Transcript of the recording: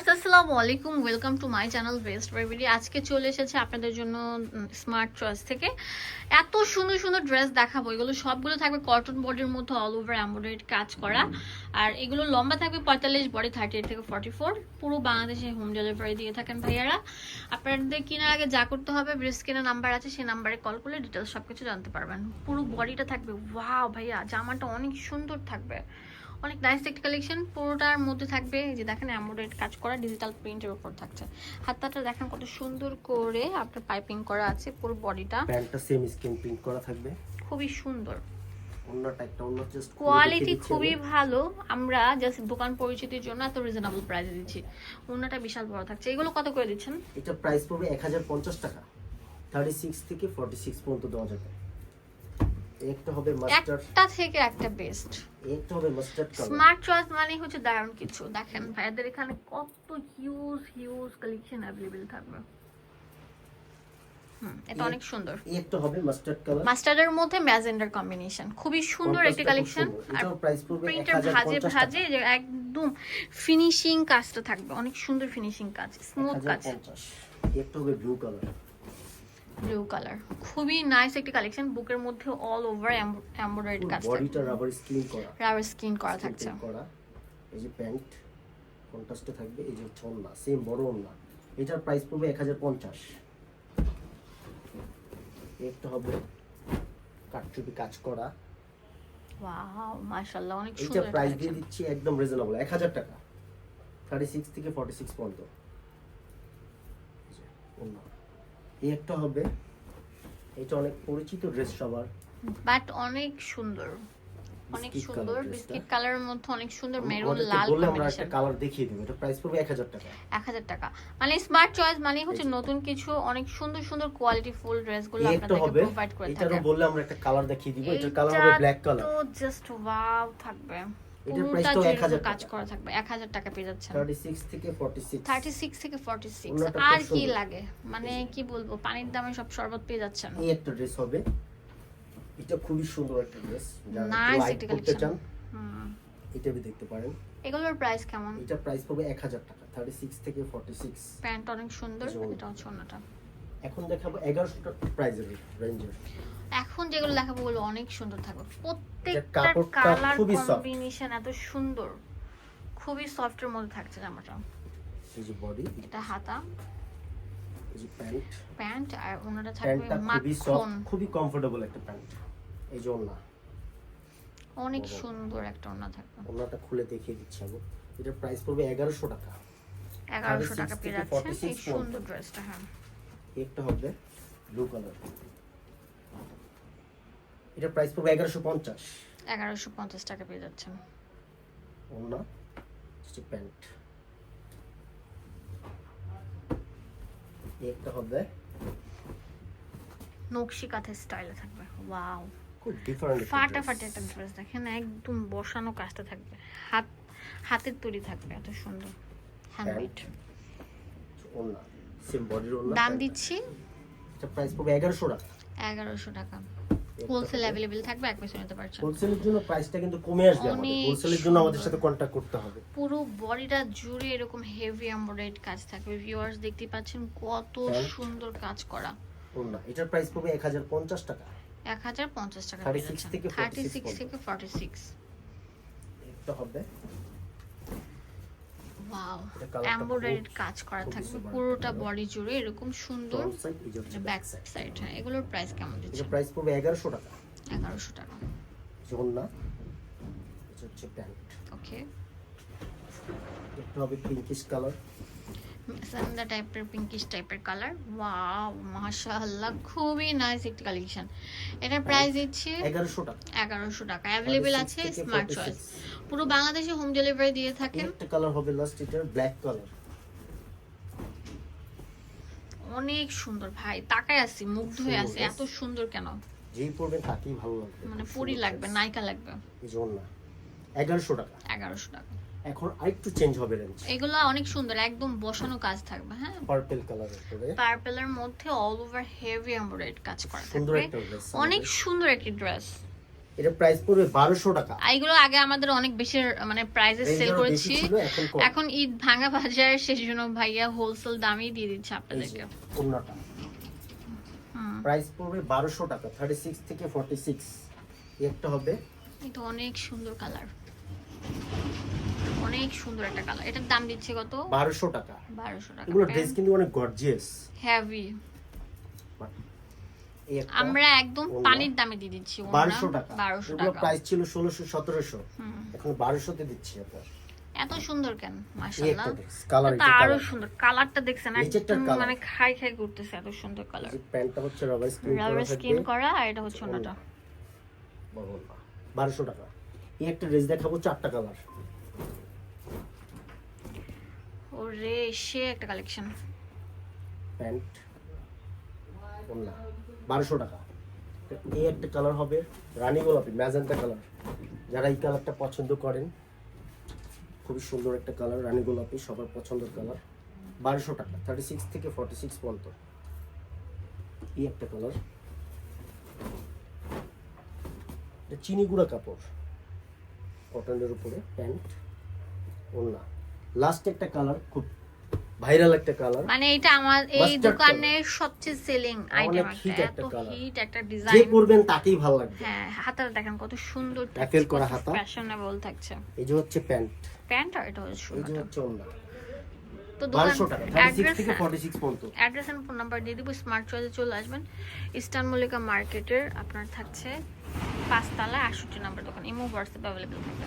Viewers, আসসালামু আলাইকুম। Welcome to my channel best বেবিডি আজকে চলে এসেছে আপনাদের জন্য স্মার্ট চয়েস থেকে। এত সুন্দর সুন্দর ড্রেস দেখাবো। এগুলো সবগুলো থাকবে কটন বডির মধ্যে অল ওভার এমব্রয়ডারি কাজ করা। আর এগুলো লম্বা থাকবে পঁয়তাল্লিশ বডি থার্টি এইট থেকে ফর্টি ফোর পুরো বাংলাদেশে হোম ডেলিভারি দিয়ে থাকেন ভাইয়ারা। আপনাদের কেনার আগে যা করতে হবে ব্রেস কেনার নাম্বার আছে, সেই নাম্বারে কল করলে ডিটেলস সব কিছু জানতে পারবেন। পুরো বডিটা থাকবে। ওয়াও ভাইয়া, জামাটা অনেক সুন্দর থাকবে। অনেক নাইস একটা কালেকশন পুরোটার মধ্যে থাকবে এই যে দেখেন এমব্রয়ডারি কাজ করা ডিজিটাল প্রিন্টের উপর থাকছে। হাতটা দেখেন কত সুন্দর করে আপনার পাইপিং করা আছে পুরো বডিটা প্যান্টটা সেম স্ক্রিন প্রিন্ট করা থাকবে। খুবই সুন্দর। কোয়ালিটি খুবই ভালো। আমরা জাস্ট দোকান পরিচিতির জন্য এত রিজনেবল প্রাইসে দিচ্ছি। অন্যটা বিশাল বড় থাকছে। এগুলো কত করে দিচ্ছেন? এটা প্রাইস পড়বে এক হাজার পঞ্চাশ টাকা। থার্টি সিক্স থেকে ফর্টি সিক্স পর্যন্ত দেওয়া যাবে। একটা হবে মাস্টার্ড একটা থেকে একটা বেস্ট একটা হবে মাস্টার্ড কালার স্মার্ট চয়েস মানে হচ্ছে দারুণ কিছু। দেখেন ভাইয়াদের এখানে কত হিউজ হিউজ কালেকশন অ্যাভেলেবেল থাকবে। এটা অনেক সুন্দর। একটা হবে মাস্টার্ড কালার মাস্টার্ডের মধ্যে ম্যাজেন্ডার কম্বিনেশন খুবই সুন্দর একটি কালেকশন আর প্রাইস পড়বে ভাজে ভাজে একদম ফিনিশিং কাজটা থাকবে। অনেক সুন্দর ফিনিশিং কাজ। স্মুথ কাজ। একটা হবে ব্লু কালার ব্লু কালার খুবই নাইস একটি কালেকশন বুকের মধ্যে অল ওভার এমব্রয়ডারি কাজ বডিটা রাবার স্ক্রিন করা। রাবার স্কিন করা থাকছে। করা। এই যে প্যান্ট কন্ট্রাস্টে থাকবে এই যে ওড়না সেম বড় ওড়না। এটার প্রাইস পড়বে এক হাজার পঞ্চাশ। একটা হবে কাটচুপি কাজ করা। ওয়াও মাশাআল্লাহ অনেক সুন্দর প্রাইস দিয়ে দিচ্ছি একদম রিজনেবল এক হাজার টাকা। থার্টি সিক্স থেকে ফর্টি সিক্স পর্যন্ত। এই ওড়না। এই একটা হবে। এটা অনেক পরিচিত ড্রেস সবার। বাট অনেক সুন্দর। অনেক সুন্দর। বিস্কিট কালারের মধ্যে অনেক সুন্দর মেরুন লাল কম্বিনেশন কালার দেখিয়ে দেবো। এটা প্রাইস পড়বে এক হাজার টাকা। এক হাজার টাকা। মানে স্মার্ট চয়েস মানে হচ্ছে নতুন কিছু অনেক সুন্দর সুন্দর কোয়ালিটি ফুল ড্রেসগুলো আপনাদেরকে প্রোভাইড করে এটারও থাকে। বললে আমরা একটা কালার দেখিয়ে দিব। এটার কালার হবে ব্ল্যাক কালার তো জাস্ট ওয়াও থাকবে। এটার 1000 কাজ করা থাকবে টাকা পেয়ে যাচ্ছেন। থেকে থেকে আর কি লাগে? মানে কি বলব পানির দামে সব শরবত পেয়ে যাচ্ছেন। এই একটা ড্রেস হবে। এটা খুবই সুন্দর একটা ড্রেস যারা একটা করতে collection। চান হুম। এটা বি দেখতে পারেন। এগুলোর প্রাইস কেমন? এটা প্রাইস পড়বে এক হাজার টাকা। থার্টি সিক্স থেকে ফর্টি সিক্স প্যান্ট অনেক সুন্দর এটা হচ্ছে অন্যটা। এখন দেখাবো এগারোশো প্রাইজের রেঞ্জের এখন যেগুলো দেখাবো ওগুলো অনেক সুন্দর থাকবে। প্রত্যেকটা কালার। কম্বিনেশন এত সুন্দর। খুবই সফটের মধ্যে থাকছে জামাটা। এই যে বডি এটা হাতা। এই যে প্যান্ট প্যান্ট আর ওনাটা থাকবে খুবই মাখন। সফট খুবই কমফোর্টেবল একটা প্যান্ট এই যে ওড়না। অনেক সুন্দর একটা ওনা থাকবে। ওড়নাটা খুলে দেখিয়ে দিচ্ছি আমি। এটার প্রাইস পড়বে এগারোশো টাকা। এগারোশো টাকা পেয়ে থেকে যাচ্ছেন। এই সুন্দর ড্রেসটা হ্যাঁ। একটা হবে ব্লু কালার এটার প্রাইস পড়বে এগারোশো পঞ্চাশ। এগারোশো পঞ্চাশ টাকা পেয়ে যাচ্ছেন। প্যান্ট। একটা হবে নকশি কাঁথের স্টাইলে থাকবে। ওয়াও খুব ডিফারেন্ট ফাটাফাটি একটা ড্রেস দেখেন একদম বসানো কাজটা থাকবে। হাত হাতের তৈরি থাকবে এত সুন্দর। হ্যান্ডমেড সেম বডির ওড়না দাম দিচ্ছি। এটা প্রাইস পড়বে এগারোশো টাকা। এগারোশো টাকা। হোলসেল অ্যাভেলেবেল থাকবে এক পিছু নিতে পারছেন হোলসেলের জন্য প্রাইসটা কিন্তু কমে আসবে আমাদের। হোলসেলের জন্য আমাদের সাথে কন্ট্যাক্ট করতে হবে। পুরো বডিটা জুড়ে এরকম হেভি এমব্রয়ডারি কাজ থাকবে। ভিউয়ার্স দেখতে পাচ্ছেন কত সুন্দর কাজ করা। ওড়না এটার প্রাইস পড়বে এক হাজার পঞ্চাশ টাকা। এক হাজার পঞ্চাশ টাকা 36 থেকে 46 সিক্স থেকে ফর্টি সিক্স হবে ওয়াও খুব- কাজ করা থাকবে। পুরোটা বডি জুড়ে এরকম সুন্দর ব্যাক সাইড হ্যাঁ এগুলোর প্রাইস কেমন দিচ্ছে? প্রাইস পড়বে এগারোশো টাকা। এগারোশো টাকা। যে না এটা হচ্ছে প্যান্ট। ওকে হবে পিঙ্কিশ কালার সান্দা টাইপের পিঙ্কিশ টাইপের কালার ওয়াও মাশাআল্লাহ খুবই নাইস একটি কালেকশন এটার প্রাইস দিচ্ছে এগারোশো টাকা। এগারোশো টাকা। অ্যাভেলেবেল আছে স্মার্ট চয়েস পুরো বাংলাদেশে হোম ডেলিভারি দিয়ে থাকেন। একটা কালার হবে লাস্ট এটার ব্ল্যাক কালার অনেক সুন্দর ভাই তাকায় আছি মুগ্ধ হয়ে আছে এত সুন্দর কেন? যেই পরবে তাকেই ভালো লাগবে মানে পরি লাগবে। নায়িকা লাগবে। এই যে ওড়না এগারোশো টাকা। এগারোশো টাকা। এখন আরেকটু চেঞ্জ হবে রেঞ্জ এগুলো অনেক সুন্দর একদম বসানো কাজ থাকবে হ্যাঁ? পার্পেল কালারের করে পার্পেলের মধ্যে অল ওভার হেভি এমব্রয়ডারি কাজ করা সুন্দর থাকবে অনেক সুন্দর একটি ড্রেস এটা প্রাইস পড়বে বারোশো টাকা। আর এগুলো আগে আমাদের অনেক বেশি মানে প্রাইসে সেল করেছি। এখন ঈদ ভাঙা বাজার জন্য ভাইয়া হোলসেল দামই দিয়ে দিচ্ছে আপনাদেরকে। ওড়নাটা। প্রাইস পড়বে বারোশো টাকা থার্টি সিক্স থেকে ফর্টি সিক্স একটা হবে। এটা অনেক সুন্দর কালার অনেক সুন্দর একটা কালার এটার দাম দিচ্ছে কত? বারোশো টাকা। বারোশো টাকা এগুলো ড্রেস কিন্তু অনেক গর্জিয়াস হেভি আমরা একদম পানির দামে দিয়ে দিচ্ছি বারোশো টাকা। বারোশো এগুলো টাকা। প্রাইস ছিল ষোলোশো সতেরোশো। হুম। এখন বারোশোতে দিচ্ছি আপনার এত সুন্দর কেন? মাশাআল্লাহ। কালার এটা আরও সুন্দর। কালারটা দেখছেন মানে খাই খাই করতেছে এত সুন্দর কালার প্যান্টটা হচ্ছে রাবার স্ক্রিন রাবার স্কিন করা আর এটা হচ্ছে ওনাটা বারোশো টাকা। এই একটা ড্রেস দেখাবো চারটা কালার ওরে, সে একটা কালেকশন প্যান্ট ওড়না বারোশো টাকা। এই একটা কালার হবে রানী গোলাপি, ম্যাজেন্টা কালার যারা এই কালারটা পছন্দ করেন, খুবই সুন্দর একটা কালার রানী গোলাপি, সবার পছন্দের কালার বারোশো টাকা থার্টি সিক্স থেকে ফর্টি সিক্স পর্যন্ত। এই একটা কালার চিনি গুঁড়া কাপড়। কটনের উপরে প্যান্ট ওড়না লাস্ট একটা কালার খুব ভাইরাল একটা কালার মানে এটা আমার এই দোকানের সবচেয়ে সেলিং আইটেম একটা এত হিট একটা ডিজাইন যে পরবেন তাকেই ভালো লাগবে। হ্যাঁ হাতাটা দেখেন কত সুন্দর Tassel করা হাতা। ফ্যাশনেবল থাকছে। এই যে হচ্ছে প্যান্ট। প্যান্ট আর এটা হচ্ছে এই যে হচ্ছে ওড়না। তো দোকান অ্যাড্রেস এন্ড ফোন নাম্বার দিয়ে দিব স্মার্ট চয়েসে চলে আসবেন। ইস্টার্ন মল্লিকা মার্কেটের আপনার থাকছে পাঁচতলা আটষট্টি নাম্বার দোকান। ইমো হোয়াটসঅ্যাপ অ্যাভেলেবল থাকবে।